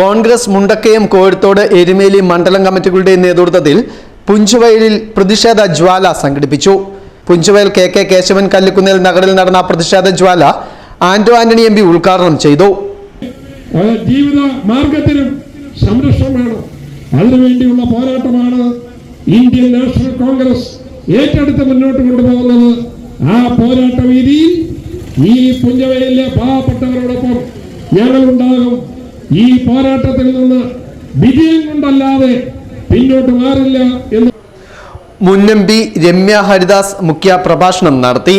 കോൺഗ്രസ് മുണ്ടക്കയം കോഴത്തോട് എരുമേലി മണ്ഡലം കമ്മിറ്റികളുടെ നേതൃത്വത്തിൽ പുഞ്ചുവയലിൽ പ്രതിഷേധ ജ്വാല സംഘടിപ്പിച്ചു. പുഞ്ചുവയൽ കെ കെ കേശവൻ കല്ലിക്കുന്നേൽ നഗറിൽ നടന്ന പ്രതിഷേധ ജ്വാല ആന്റോ ആന്റണി എം പി ഉദ്ഘാടനം ചെയ്തു. ജീവിത മാർഗത്തിനും സംരക്ഷണം അതിനുവേണ്ടിയുള്ള പോരാട്ടമാണ് ഇന്ത്യൻ നാഷണൽ കോൺഗ്രസ് ഏറ്റെടുത്ത് മുന്നോട്ട് കൊണ്ടുപോകുന്നത്. ആ പോരാട്ട വീതിയിൽ ഈ പുഞ്ചവയലിലെ പാവപ്പെട്ടവരോടൊപ്പം ഞങ്ങളുണ്ടാകും. ഈ പോരാട്ടത്തിൽ നിന്ന് വിജയം കൊണ്ടല്ലാതെ പിന്നോട്ട് മാറില്ല എന്ന് മുന്നമ്പി എം പി രമ്യ ഹരിദാസ് മുഖ്യ പ്രഭാഷണം നടത്തി.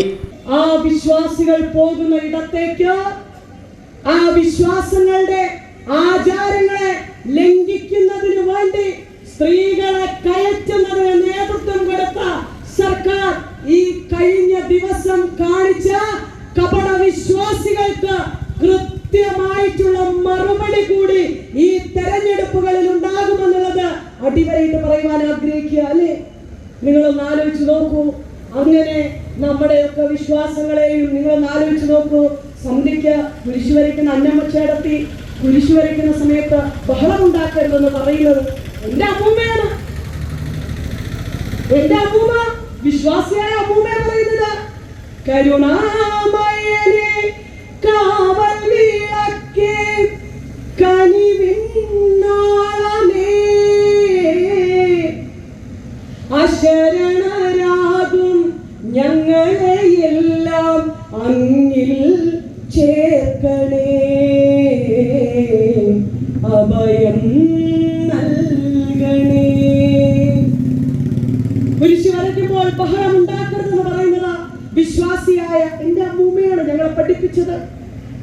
ആ വിശ്വാസികൾ പോകുന്ന ഇടത്തേക്ക് ആ വിശ്വാസങ്ങളുടെ ആചാരങ്ങളെ ലംഘിക്കുന്നതിന് വേണ്ടി സ്ത്രീകളെ കയറ്റുന്നതിന് നേതൃത്വം കൊടുത്ത സർക്കാർ ഈ കഴിഞ്ഞ ദിവസം കാണിച്ച കപട വിശ്വാസികൾക്ക് കൃത്യമായിട്ടുള്ള മറുപടി കൂടി ഈ തെരഞ്ഞെടുപ്പുകളിൽ ഉണ്ടാകുമെന്നുള്ളത് അടിവരയിട്ട് പറയുവാൻ ആഗ്രഹിക്കുക അല്ലേ? നിങ്ങളൊന്ന് ആലോചിച്ച് നോക്കൂ. അങ്ങനെ നമ്മുടെയൊക്കെ വിശ്വാസങ്ങളെയും നിങ്ങളൊന്ന് ആലോചിച്ച് നോക്കൂ. സന്ധ്യയ്ക്ക് കുരിശു വരയ്ക്കുന്ന അന്നമ്മച്ചേടത്തി കുരിശു വരയ്ക്കുന്ന സമയത്ത് ബഹളം ഉണ്ടാക്കരുതെന്ന് പറയുന്നത് എന്റെ അമ്മൂമ്മയാണ്. എന്റെ അമ്മൂമ്മ വിശ്വാസിയായ അമ്മൂമ്മ പറയുന്നത്. കരുണാമയനെ കാവൽ അങ്ങിൽ ചേർക്കണേ. അഭയം നൽകണേ. കുരിശ് വരയ്ക്കുമ്പോൾ ബഹളം ഉണ്ടാക്കരുതെന്ന് പറയുന്നത് വിശ്വാസിയായ എന്റെ അമ്മൂമ്മയാണ് ഞങ്ങളെ പഠിപ്പിച്ചത്.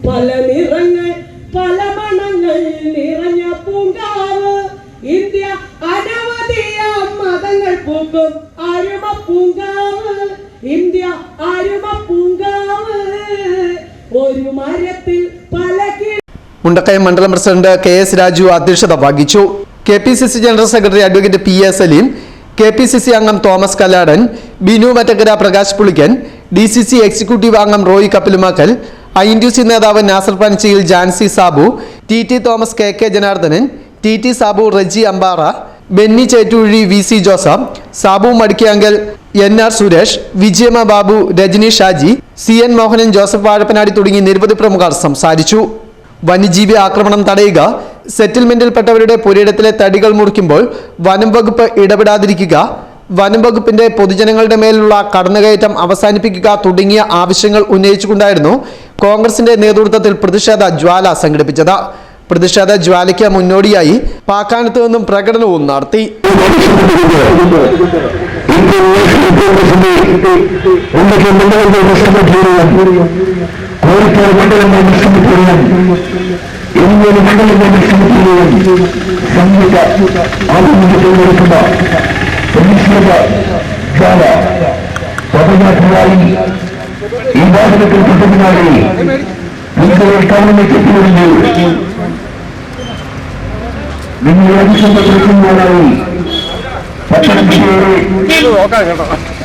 പല നിറങ്ങൾ പല മണങ്ങൾ നിറഞ്ഞ പൂങ്കാവ്. ഇന്ത്യ അനവധിയ മതങ്ങൾ പൂക്കും അരുമ പൂങ്കാവ് ഇന്ത്യ അരുമ മുണ്ടക്കയം മണ്ഡലം പ്രസിഡന്റ് കെ എസ് രാജു അധ്യക്ഷത വഹിച്ചു. K P C C general secretary advocate P S Saleem K P C C അംഗം Thomas Kalladan Binu Mattakkara Prakash Pulikkan D C C executive അംഗം Roy Kappilumakkal I N C നേതാവ് Nasar Panachiyil Jancy Sabu T T Thomas K K Janardhanan T T Sabu Reji Ambara Benny Chettuzhi V C Joseph Sabu Madikkiyankal N R Suresh Vijayamma Babu Rajani Shaji C N Mohanan Joseph Vazhappanadi തുടങ്ങി നിരവധി പ്രമുഖർ സംസാരിച്ചു. വന്യജീവി ആക്രമണം തടയുക സെറ്റിൽമെന്റിൽപ്പെട്ടവരുടെ പുരയിടത്തിലെ തടികൾ മുറിക്കുമ്പോൾ വനം വകുപ്പ് ഇടപെടാതിരിക്കുക വനം വകുപ്പിന്റെ പൊതുജനങ്ങളുടെ മേലുള്ള കടന്നുകയറ്റം അവസാനിപ്പിക്കുക തുടങ്ങിയ ആവശ്യങ്ങൾ ഉന്നയിച്ചുകൊണ്ടായിരുന്നു കോൺഗ്രസിന്റെ നേതൃത്വത്തിൽ പ്രതിഷേധ ജ്വാല സംഘടിപ്പിച്ചത്. പ്രതിഷേധ ജ്വാലയ്ക്ക് മുന്നോടിയായി പാക്കാനത്ത് നിന്നും പ്രകടനവും നടത്തി ഈ വാഹനത്തിൽ പെട്ടതിനായി നിങ്ങളെ കാണുന്ന ചെത്തിയൊഴിഞ്ഞു അഭിസംബന്ധിക്കുന്നതിനായി പത്തനംതിട്ടയുടെ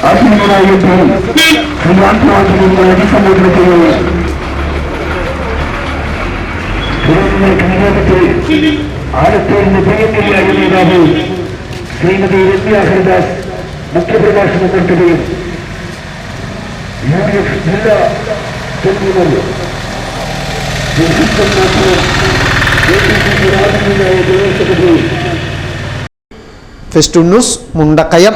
ആത്മീയനായ ശ്രീമാത്മാവിനെ അഭിസംബോധന ചെയ്യുകയും നിയമത്തിൽ ആലത്തൂരിന് പ്രിയങ്കരിയായ നേതാവ് ശ്രീമതി രമ്യ ഹരിദാസ് മുഖ്യപ്രഭാഷണം നടത്തുകയും യു ഡി എഫ് ജില്ലാ convener Jagadeesan master K P C C ആത്മീയനായ general secretary ഫെസ്റ്റുൻ ന്യൂസ് മുണ്ടക്കയം